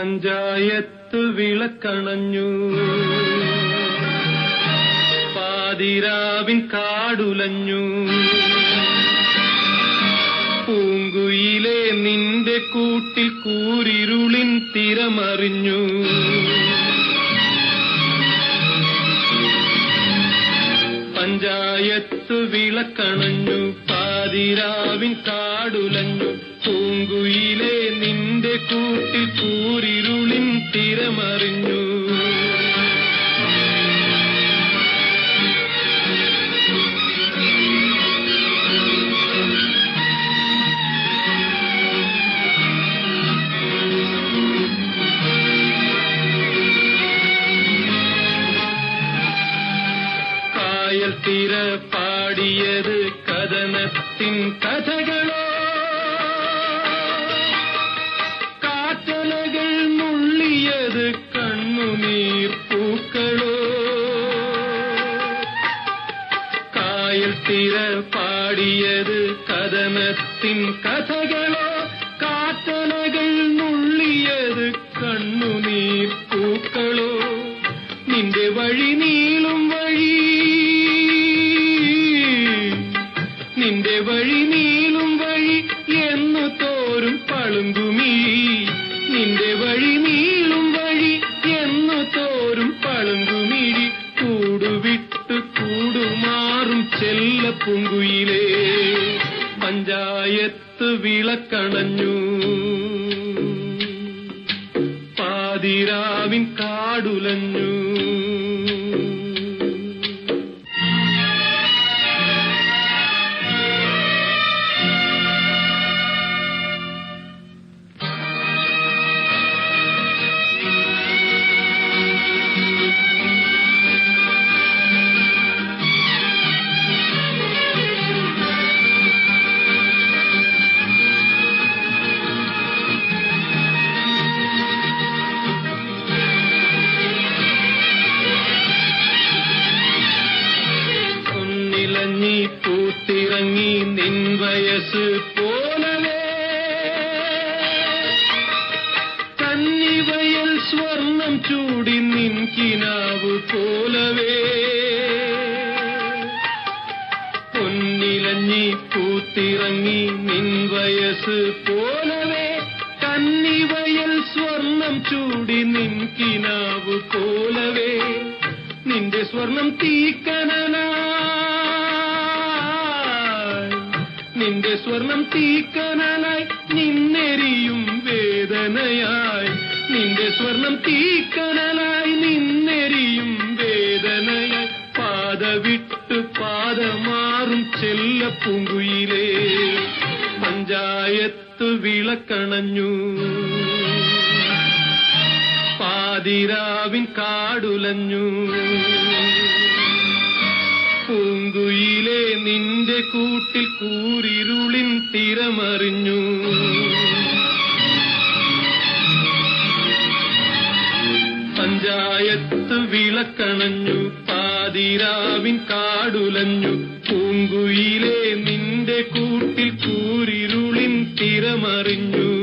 പഞ്ചായത്ത് വിളക്കണഞ്ഞു. പാതിരാവിൻ കാടുലഞ്ഞു. പൂങ്കുയിലെ നിന്റെ കൂട്ടിൽ കൂരിരുളിൻ തിരമറിഞ്ഞു. പഞ്ചായത്ത് വിളക്കണഞ്ഞു പാതിരാവിൻ കാടുലഞ്ഞു. പൂങ്കുയിലെ பாயல் தீர பாடியது கதனத்தின் கதைகளோ? காற்றலைகள் முள்ளியது கண்ணு நீர் பூக்களோ? காயல் தீர பாடியது கதனத்தின் கதைகளோ? നിന്റെ വഴി നീളും വഴി എന്നു തോറും പളുങ്കുമീ. നിന്റെ വഴി നീളും വഴി എന്നു തോരും പളുങ്കുമിഴി കൂടുവിട്ട് കൂടുമാറും ചെല്ല പൂങ്കുയിലേ. പഞ്ചായത്ത് വിളക്കണഞ്ഞു. പാതിരാവിൻ കാടുലഞ്ഞു. പൂത്തിറങ്ങി നിൻ വയസ്സ് പോലവേ. കന്നിവയൽ സ്വർണം ചൂടി നിൻ കിനാവ് പോലവേ. പൊന്നിലഞ്ഞി പൂത്തിറങ്ങി നിൻ വയസ്സ് പോലവേ. കന്നിവയൽ സ്വർണം ചൂടി നിൻ കിനാവ് പോലവേ. നിന്റെ സ്വർണം തീക്കനലായി നിന്റെ സ്വർണം തീക്കനലായി നിന്നെരിയും വേദനയായി. നിന്റെ സ്വർണം തീക്കനലായി നിന്നെരിയും വേദനയായി. പാത വിട്ട് പാദമാറും ചെല്ല പൂങ്കുയിലേ പഞ്ചായത്ത് വിളക്കണഞ്ഞു. പാതിരാവിൻ കാടുലഞ്ഞു. പൂങ്കുയിലെ നിന്റെ കൂട്ടിൽ കൂരിരുളിൻ തിരമറിഞ്ഞു. പഞ്ചായത്ത് വിളക്കണഞ്ഞു പാതിരാവിൻ കാടുലഞ്ഞു. പൂങ്കുയിലെ നിന്റെ കൂട്ടിൽ കൂരിരുളിൻ തിരമറിഞ്ഞു.